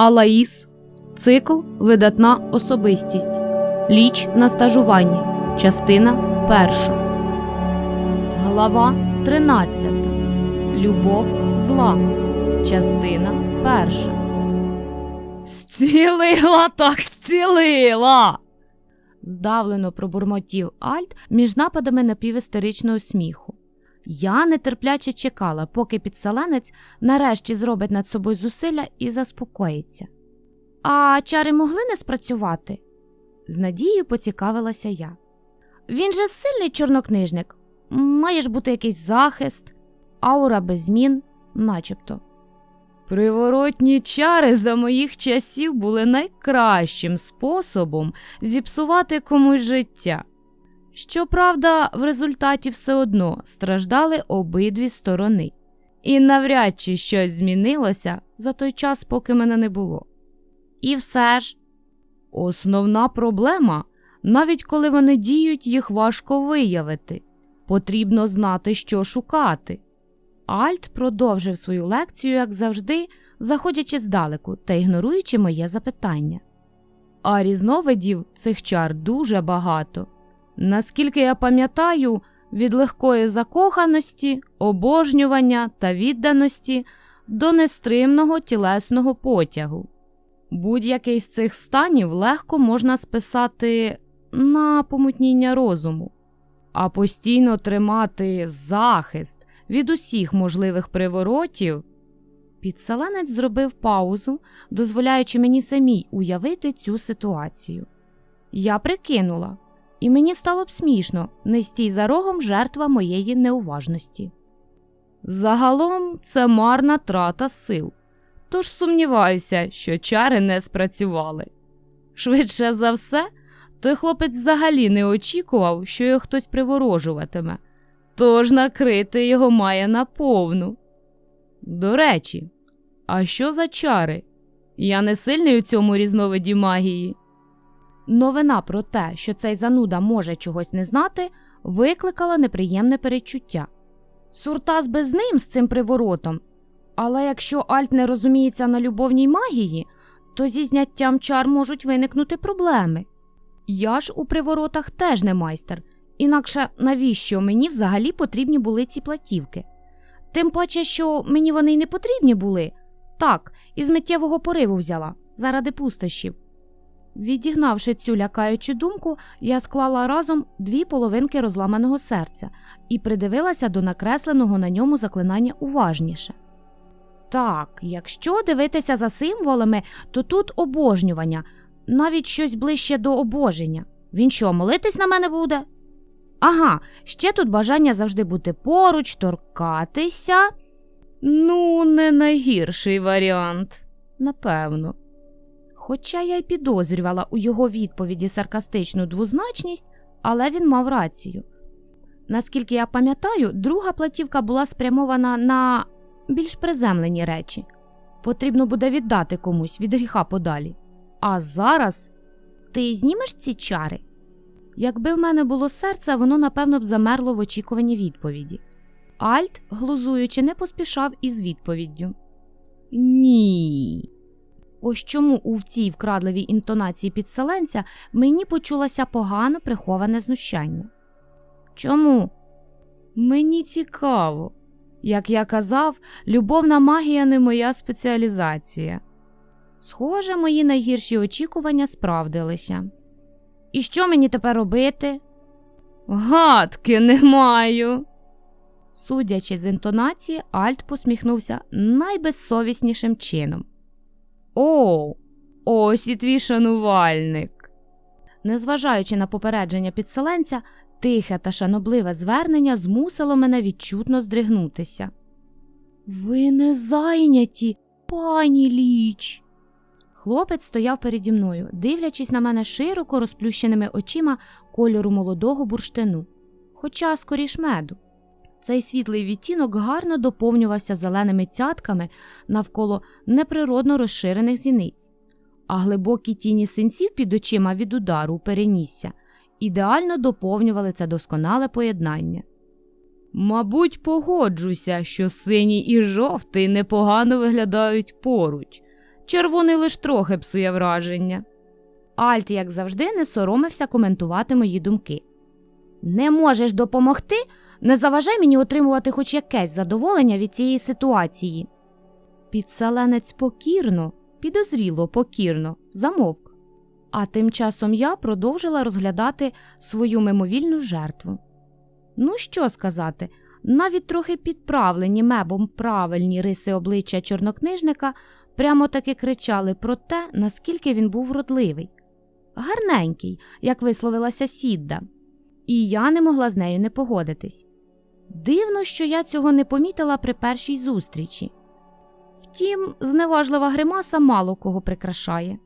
Алаїс. Цикл Видатна особистість. Ліч на стажуванні. Частина перша. Глава 13. Любов зла. Частина перша. Зцілила так зцілила. Здавлено пробурмотів Альт між нападами напівістеричного сміху. Я нетерпляче чекала, поки підселенець нарешті зробить над собою зусилля і заспокоїться. А чари могли не спрацювати? з надією поцікавилася я. Він же сильний чорнокнижник. Має ж бути якийсь захист, аура без змін, начебто. Приворотні чари за моїх часів були найкращим способом зіпсувати комусь життя. Щоправда, в результаті все одно страждали обидві сторони, і навряд чи щось змінилося за той час, поки мене не було. І все ж, основна проблема, навіть коли вони діють, їх важко виявити. Потрібно знати, що шукати. Альт продовжив свою лекцію, як завжди, заходячи здалеку та ігноруючи моє запитання. А різновидів цих чар дуже багато. Наскільки я пам'ятаю, від легкої закоханості, обожнювання та відданості до нестримного тілесного потягу. Будь-який з цих станів легко можна списати на помутніння розуму, а постійно тримати захист від усіх можливих приворотів. Підселенець зробив паузу, дозволяючи мені самій уявити цю ситуацію. Я прикинула, і мені стало б смішно не стій за рогом жертва моєї неуважності. Загалом це марна трата сил, тож сумніваюся, що чари не спрацювали. Швидше за все, той хлопець взагалі не очікував, що його хтось приворожуватиме, тож накрити його має наповну. До речі, а що за чари? Я не сильний у цьому різновиді магії. Новина про те, що цей зануда може чогось не знати, викликала неприємне перечуття. Суртас без ним з цим приворотом. Але якщо Альт не розуміється на любовній магії, то зі зняттям чар можуть виникнути проблеми. Я ж у приворотах теж не майстер, інакше навіщо мені взагалі потрібні були ці платівки? Тим паче, що мені вони й не потрібні були. Так, із миттєвого пориву взяла, заради пустощів. Відігнавши цю лякаючу думку, я склала разом дві половинки розламаного серця і придивилася до накресленого на ньому заклинання уважніше. Так, якщо дивитися за символами, то тут обожнювання, навіть щось ближче до обоження. Він що, молитись на мене буде? Ага, ще тут бажання завжди бути поруч, торкатися. Ну, не найгірший варіант, напевно. Хоча я й підозрювала у його відповіді саркастичну двозначність, але він мав рацію. Наскільки я пам'ятаю, друга платівка була спрямована на більш приземлені речі. Потрібно буде віддати комусь від гріха подалі. А зараз ти знімеш ці чари? Якби в мене було серце, воно напевно б замерло в очікуванні відповіді. Альт, глузуючи, не поспішав із відповіддю. Ні. Ось чому у цій вкрадливій інтонації підселенця мені почулося погано приховане знущання. Чому? Мені цікаво. Як я казав, любовна магія не моя спеціалізація. Схоже, мої найгірші очікування справдилися. І що мені тепер робити? Гадки не маю. Судячи з інтонації, Альт посміхнувся найбезсовіснішим чином. О, ось і твій шанувальник. Незважаючи на попередження підселенця, тихе та шанобливе звернення змусило мене відчутно здригнутися. Ви не зайняті, пані ліч. Хлопець стояв переді мною, дивлячись на мене широко розплющеними очима кольору молодого бурштину, хоча скоріш меду. Цей світлий відтінок гарно доповнювався зеленими цятками навколо неприродно розширених зіниць, а глибокі тіні синців під очима від удару перенісся ідеально доповнювали це досконале поєднання. Мабуть, погоджуся, що синій і жовтий непогано виглядають поруч, Червоний лиш трохи псує враження. Альт, як завжди, не соромився коментувати мої думки. Не можеш допомогти? Не заважай мені отримувати хоч якесь задоволення від цієї ситуації. Підселенець покірно, підозріло покірно, замовк. А тим часом я продовжила розглядати свою мимовільну жертву. Ну, що сказати, навіть трохи підправлені мебом правильні риси обличчя чорнокнижника прямо таки кричали про те, наскільки він був вродливий. Гарненький, як висловилася Сідда, і я не могла з нею не погодитись. Дивно, що я цього не помітила при першій зустрічі. Втім, зневажлива гримаса мало кого прикрашає.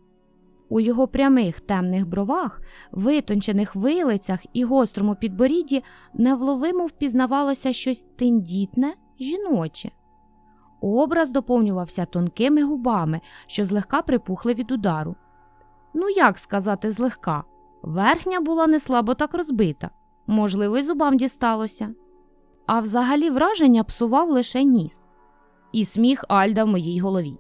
У його прямих темних бровах, витончених вилицях і гострому підборідді невловимо впізнавалося щось тендітне, жіноче. Образ доповнювався тонкими губами, що злегка припухли від удару. Ну, як сказати, злегка. Верхня була не слабо так розбита, можливо, й зубам дісталося. А взагалі враження псував лише ніс і сміх Альда в моїй голові.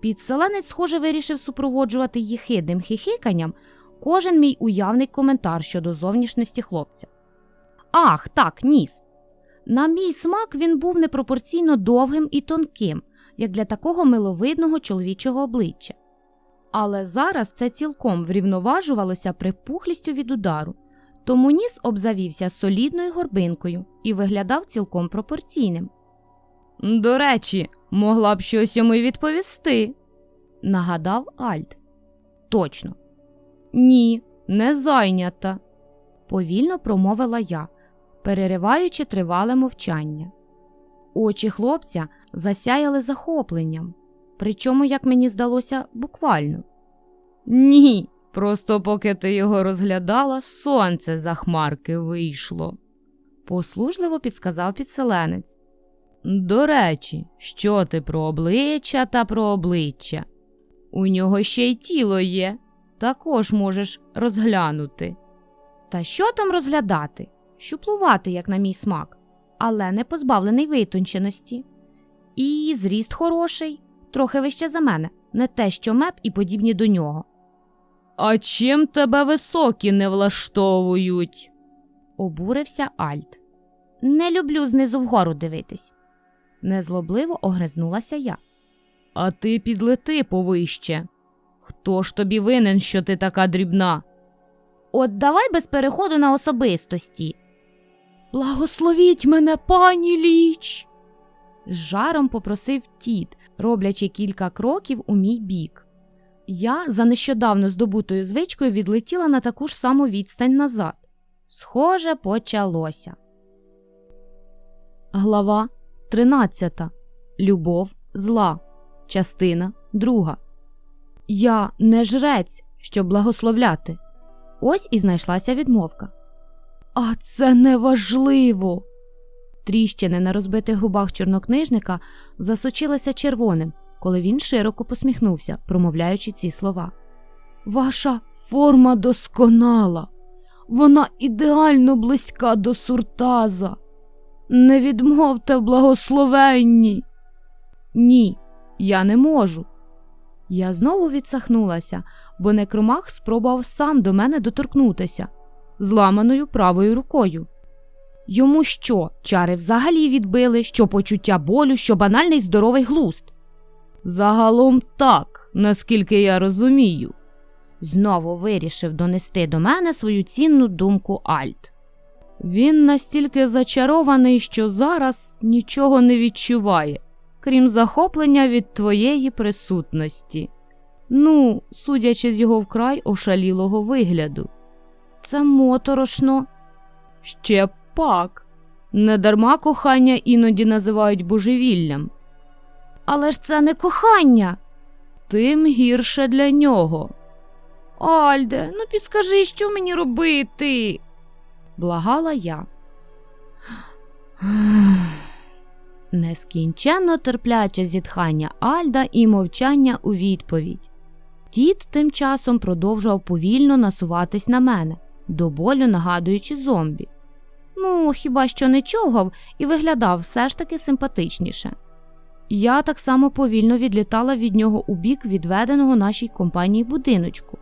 Підселенець, схоже, вирішив супроводжувати їхидним хихиканням кожен мій уявний коментар щодо зовнішності хлопця. Ах, так, ніс. На мій смак він був непропорційно довгим і тонким, як для такого миловидного чоловічого обличчя. Але зараз це цілком врівноважувалося припухлістю від удару, тому ніс обзавівся солідною горбинкою і виглядав цілком пропорційним. До речі, могла б щось йому й відповісти, нагадав Альт. Точно. Ні, не зайнята, повільно промовила я, перериваючи тривале мовчання. Очі хлопця засяяли захопленням, причому, як мені здалося, буквально. Ні, просто поки ти його розглядала, сонце за хмарки вийшло, послужливо підсказав підселенець. До речі, що ти про обличчя та про обличчя? У нього ще й тіло є, також можеш розглянути. Та що там розглядати? Щуплувати, як на мій смак, але не позбавлений витонченості. І зріст хороший, трохи вище за мене, не те, що меп і подібні до нього. А чим тебе високі не влаштовують? обурився Альт. Не люблю знизу вгору дивитись. Незлобливо огризнулася я. А ти підлети повище. Хто ж тобі винен, що ти така дрібна? От давай без переходу на особистості. Благословіть мене, пані ліч. З жаром попросив тіт, роблячи кілька кроків у мій бік. Я за нещодавно здобутою звичкою відлетіла на таку ж саму відстань назад. Схоже, почалося. Глава 13. Любов зла. Частина 2. Я не жрець, щоб благословляти. Ось і знайшлася відмовка. А це неважливо. Тріщини на розбитих губах чорнокнижника засочилися червоним, коли він широко посміхнувся, промовляючи ці слова. Ваша форма досконала, вона ідеально близька до суртаза. Не відмовте благословенні. Ні, я не можу. Я знову відсахнулася, бо некромах спробував сам до мене доторкнутися зламаною правою рукою. Йому що, чари взагалі відбили, що почуття болю, що банальний здоровий глуст? Загалом так, наскільки я розумію. Знову вирішив донести до мене свою цінну думку Альт. Він настільки зачарований, що зараз нічого не відчуває, крім захоплення від твоєї присутності. Ну, судячи з його вкрай ошалілого вигляду. Це моторошно. Ще пак. Недарма кохання іноді називають божевіллям. Але ж це не кохання. Тим гірше для нього. Альде, ну підскажи, що мені робити? благала я. Нескінченно терпляче зітхання Альда і мовчання у відповідь. Дід тим часом продовжував повільно насуватись на мене, до болю нагадуючи зомбі. Ну, хіба що не човгав і виглядав все ж таки симпатичніше. Я так само повільно відлітала від нього у бік відведеного нашій компанії будиночку.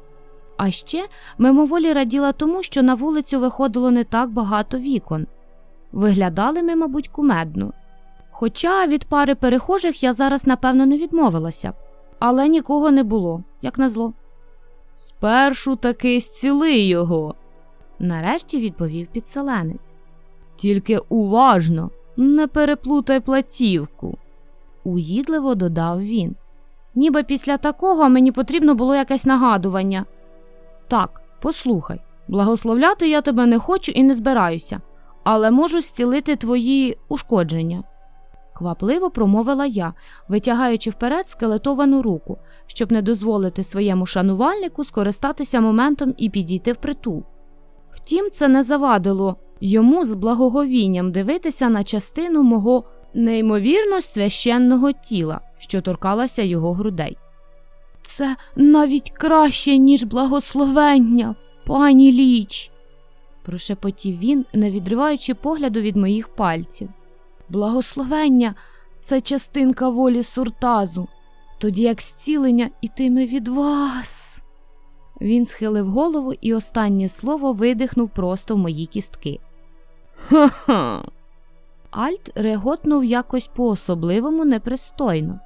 А ще мимоволі раділа тому, що на вулицю виходило не так багато вікон. Виглядали ми, мабуть, кумедно. Хоча від пари перехожих я зараз, напевно, не відмовилася але нікого не було, як назло. Спершу таки зціли його, нарешті відповів підселенець. Тільки уважно, не переплутай платівку, уїдливо додав він. Ніби після такого мені потрібно було якесь нагадування. Так, послухай, благословляти я тебе не хочу і не збираюся, але можу зцілити твої ушкодження. Квапливо промовила я, витягаючи вперед скелетовану руку, щоб не дозволити своєму шанувальнику скористатися моментом і підійти впритул. Втім, це не завадило йому з благоговінням дивитися на частину мого неймовірно священного тіла, що торкалася його грудей. Це навіть краще, ніж благословення, пані ліч, прошепотів він, не відриваючи погляду від моїх пальців. Благословення це частинка волі суртазу, тоді як зцілення ітиме від вас. Він схилив голову і останнє слово видихнув просто в мої кістки. Ха-ха. Альт реготнув якось по-особливому непристойно.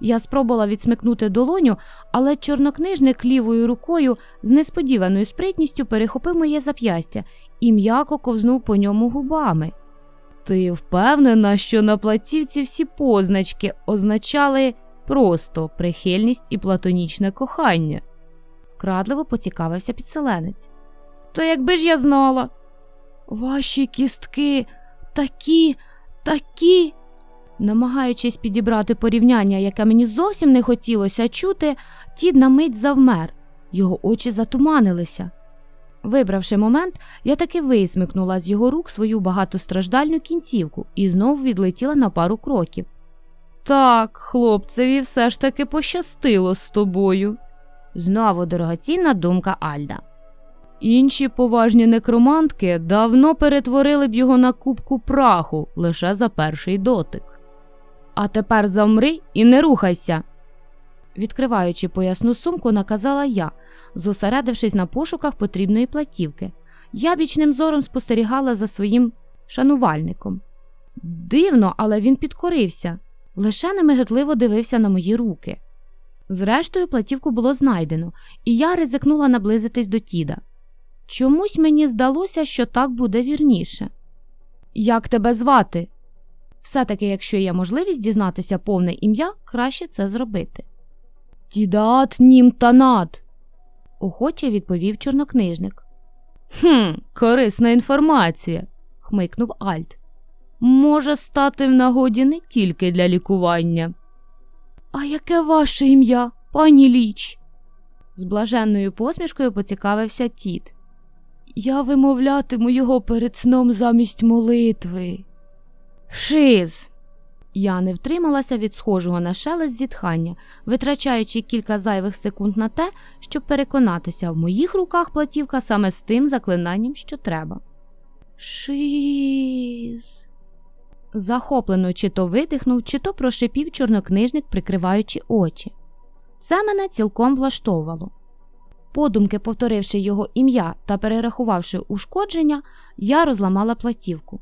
Я спробувала відсмикнути долоню, але чорнокнижник лівою рукою з несподіваною спритністю перехопив моє зап'ястя і м'яко ковзнув по ньому губами. Ти впевнена, що на платівці всі позначки означали просто прихильність і платонічне кохання? вкрадливо поцікавився підселенець. Та якби ж я знала. Ваші кістки такі, такі. Намагаючись підібрати порівняння, яке мені зовсім не хотілося чути, тід на мить завмер, його очі затуманилися. Вибравши момент, я таки висмикнула з його рук свою багатостраждальну кінцівку і знову відлетіла на пару кроків. Так, хлопцеві, все ж таки пощастило з тобою. Знову дорогоцінна думка Альда. Інші поважні некромантки давно перетворили б його на кубку праху лише за перший дотик. А тепер замри і не рухайся. Відкриваючи поясну сумку, наказала я, зосередившись на пошуках потрібної платівки. Я бічним зором спостерігала за своїм шанувальником. Дивно, але він підкорився, лише немиготливо дивився на мої руки. Зрештою, платівку було знайдено, і я ризикнула наблизитись до Тіда. Чомусь мені здалося, що так буде вірніше. Як тебе звати? Все-таки, якщо є можливість дізнатися повне ім'я, краще це зробити. Тідаат нім танат, охоче відповів чорнокнижник. Хм, корисна інформація, хмикнув Альт. Може стати в нагоді не тільки для лікування. А яке ваше ім'я, пані ліч? З блаженною посмішкою поцікавився тіт. Я вимовлятиму його перед сном замість молитви. Шиз. Я не втрималася від схожого на шелест зітхання, витрачаючи кілька зайвих секунд на те, щоб переконатися, в моїх руках платівка саме з тим заклинанням, що треба. Шиз. Захоплено чи то видихнув, чи то прошипів чорнокнижник, прикриваючи очі. Це мене цілком влаштовувало. Подумки, повторивши його ім'я та перерахувавши ушкодження, я розламала платівку.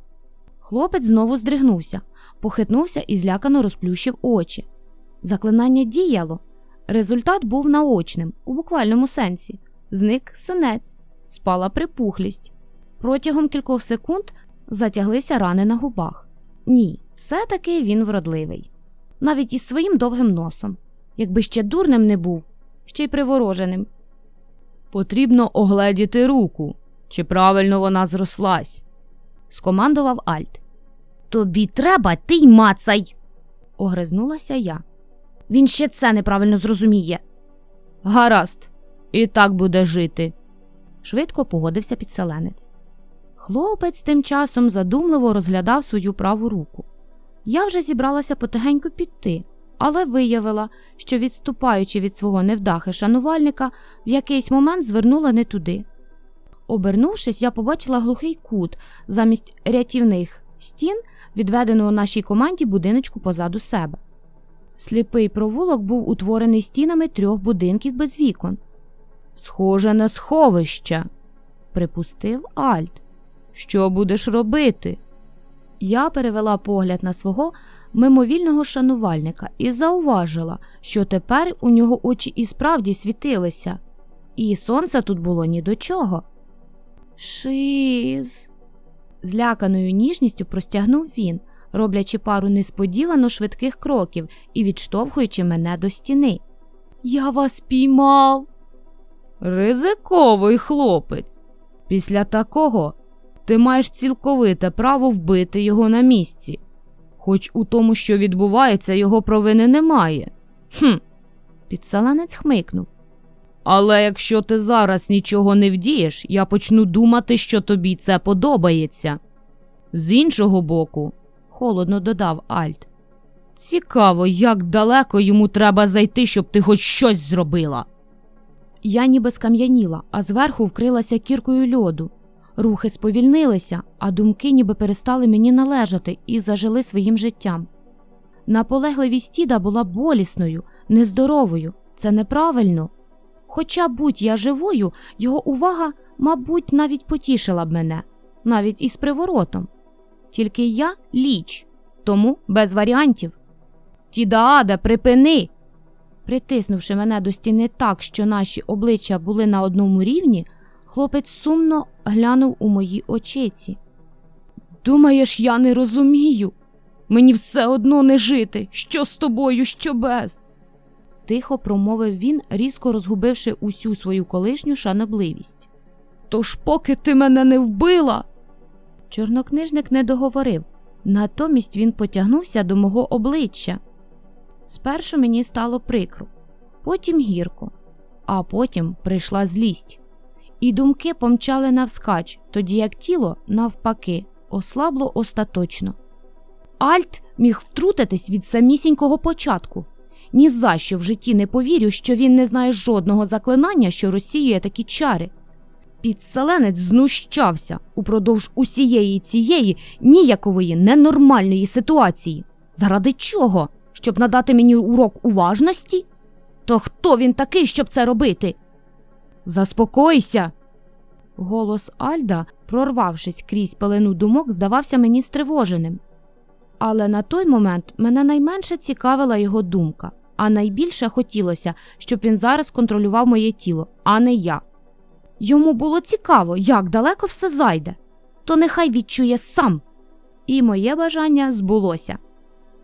Хлопець знову здригнувся, похитнувся і злякано розплющив очі. Заклинання діяло. Результат був наочним, у буквальному сенсі. Зник синець, спала припухлість. Протягом кількох секунд затяглися рани на губах. Ні, все-таки він вродливий. Навіть із своїм довгим носом. Якби ще дурним не був, ще й привороженим. Потрібно огледіти руку, чи правильно вона зрослась, скомандував Альт. Тобі треба, ти й мацай. огризнулася я. Він ще це неправильно зрозуміє. Гаразд, і так буде жити, швидко погодився підселенець. Хлопець тим часом задумливо розглядав свою праву руку. Я вже зібралася потихеньку піти, але виявила, що, відступаючи від свого невдахи шанувальника, в якийсь момент звернула не туди. Обернувшись, я побачила глухий кут замість рятівних стін, відведеного нашій команді будиночку позаду себе. Сліпий провулок був утворений стінами трьох будинків без вікон. Схоже на сховище, припустив Альт. Що будеш робити? Я перевела погляд на свого мимовільного шанувальника і зауважила, що тепер у нього очі і справді світилися, і сонця тут було ні до чого. Шиз. Зляканою ніжністю простягнув він, роблячи пару несподівано швидких кроків і відштовхуючи мене до стіни. Я вас піймав. Ризиковий хлопець. Після такого ти маєш цілковите право вбити його на місці. Хоч у тому, що відбувається, його провини немає. Хм. Підселенець хмикнув. Але якщо ти зараз нічого не вдієш, я почну думати, що тобі це подобається. З іншого боку, холодно додав Альт. Цікаво, як далеко йому треба зайти, щоб ти хоч щось зробила. Я ніби скам'яніла, а зверху вкрилася кіркою льоду. Рухи сповільнилися, а думки ніби перестали мені належати і зажили своїм життям. Наполегливість Тіда була болісною, нездоровою, це неправильно. Хоча будь я живою, його увага, мабуть, навіть потішила б мене, навіть із приворотом. Тільки я ліч, тому без варіантів. Тідааде, припини. Притиснувши мене до стіни так, що наші обличчя були на одному рівні, хлопець сумно глянув у мої очиці. Думаєш, я не розумію? Мені все одно не жити, що з тобою, що без. Тихо промовив він, різко розгубивши усю свою колишню шанобливість. Тож, поки ти мене не вбила. Чорнокнижник не договорив, натомість він потягнувся до мого обличчя. Спершу мені стало прикро, потім гірко, а потім прийшла злість. І думки помчали навскач, тоді як тіло, навпаки, ослабло остаточно. Альт міг втрутитись від самісінького початку. Ні за що в житті не повірю, що він не знає жодного заклинання, що розсіює такі чари. Підселенець знущався упродовж усієї цієї ніякової ненормальної ситуації. Заради чого? Щоб надати мені урок уважності? То хто він такий, щоб це робити? Заспокойся. Голос Альда, прорвавшись крізь пелену думок, здавався мені стривоженим. Але на той момент мене найменше цікавила його думка, а найбільше хотілося, щоб він зараз контролював моє тіло, а не я. Йому було цікаво, як далеко все зайде, то нехай відчує сам. І моє бажання збулося.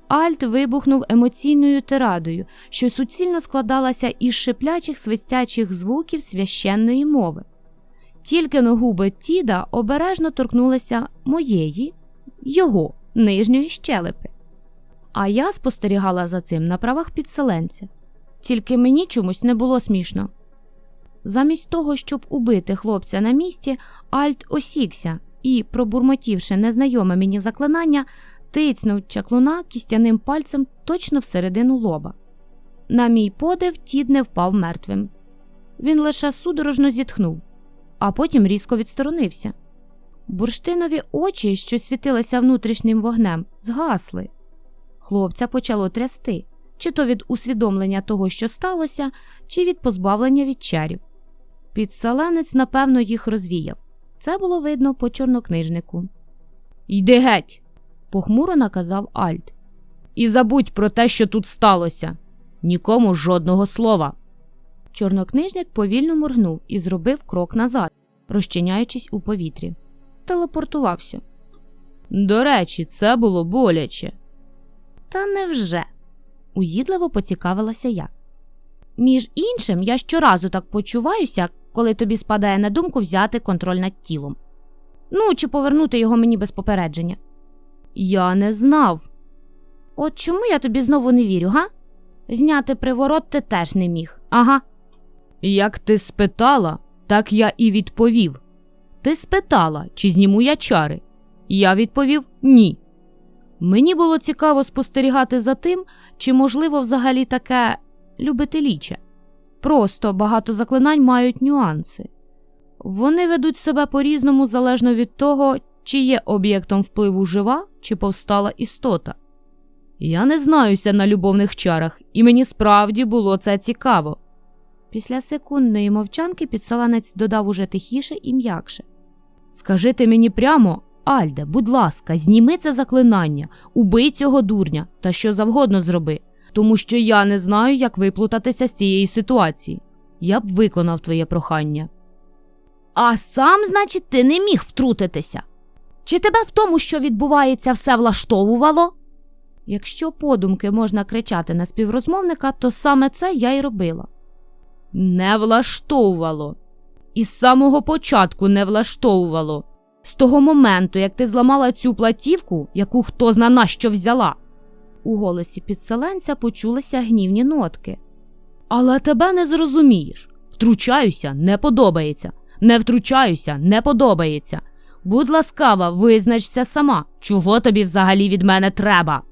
Альт вибухнув емоційною тирадою, що суцільно складалася із шиплячих свистячих звуків священної мови. Тільки но губи Тіда обережно торкнулися моєї, його нижньої щелепи. А я спостерігала за цим на правах підселенця. Тільки мені чомусь не було смішно. Замість того, щоб убити хлопця на місці, Альт осікся і, пробурмотівши незнайоме мені заклинання, тицнув чаклуна кістяним пальцем точно всередину лоба. На мій подив, тід не впав мертвим. Він лише судорожно зітхнув, а потім різко відсторонився. Бурштинові очі, що світилися внутрішнім вогнем, згасли. Хлопця почало трясти, чи то від усвідомлення того, що сталося, чи від позбавлення від чарів. Підселенець, напевно, їх розвіяв. Це було видно по чорнокнижнику. Йди геть, похмуро наказав Альт. І забудь про те, що тут сталося. Нікому жодного слова. Чорнокнижник повільно моргнув і зробив крок назад, розчиняючись у повітрі. Телепортувався. До речі, це було боляче. Та невже? уїдливо поцікавилася я. Між іншим, я щоразу так почуваюся, коли тобі спадає на думку взяти контроль над тілом. Ну, чи повернути його мені без попередження. Я не знав. От чому я тобі знову не вірю, га? Зняти приворот ти теж не міг, ага. Як ти спитала, так я і відповів. Ти спитала, чи зніму я чари. Я відповів ні. Мені було цікаво спостерігати за тим, чи можливо взагалі таке любителіче. Просто багато заклинань мають нюанси. Вони ведуть себе по-різному залежно від того, чи є об'єктом впливу жива чи повстала істота. Я не знаюся на любовних чарах, і мені справді було це цікаво. Після секундної мовчанки підселенець додав уже тихіше і м'якше. Скажи мені прямо, Альде, будь ласка, зніми це заклинання, убий цього дурня та що завгодно зроби, тому що я не знаю, як виплутатися з цієї ситуації. Я б виконав твоє прохання. А сам, значить, ти не міг втрутитися. Чи тебе в тому, що відбувається, все влаштовувало? Якщо подумки можна кричати на співрозмовника, то саме це я й робила. Не влаштовувало. Із самого початку не влаштовувало. З того моменту, як ти зламала цю платівку, яку хто зна на що взяла. У голосі підселенця почулися гнівні нотки. Але тебе не зрозумієш. Втручаюся, не подобається. Не втручаюся, не подобається. Будь ласкава, визначся сама, чого тобі взагалі від мене треба.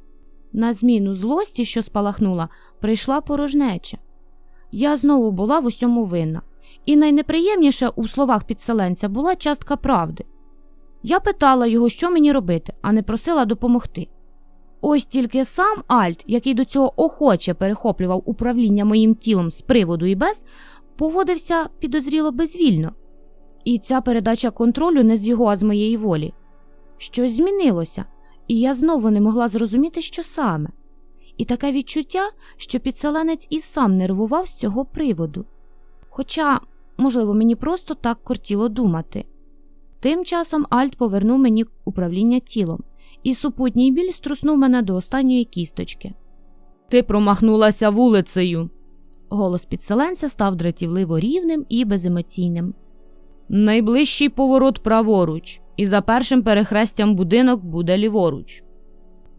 На зміну злості, що спалахнула, прийшла порожнеча. Я знову була в усьому винна, і найнеприємніше у словах підселенця була частка правди. Я питала його, що мені робити, а не просила допомогти. Ось тільки сам Альт, який до цього охоче перехоплював управління моїм тілом з приводу і без, поводився підозріло безвільно. І ця передача контролю не з його, а з моєї волі. Щось змінилося, і я знову не могла зрозуміти, що саме. І таке відчуття, що підселенець і сам нервував з цього приводу. Хоча, можливо, мені просто так кортіло думати. Тим часом Альт повернув мені управління тілом, і супутній біль струснув мене до останньої кісточки. Ти промахнулася вулицею. Голос підселенця став дратівливо рівним і беземоційним. Найближчий поворот праворуч, і за першим перехрестям будинок буде ліворуч.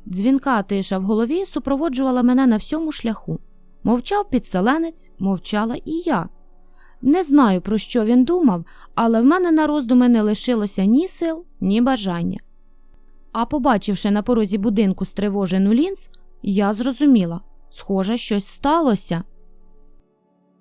Дзвінка тиша в голові супроводжувала мене на всьому шляху. Мовчав підселенець, мовчала і я. Не знаю, про що він думав, але в мене на роздуми не лишилося ні сил, ні бажання. А побачивши на порозі будинку стривожену лінз, я зрозуміла схоже, щось сталося.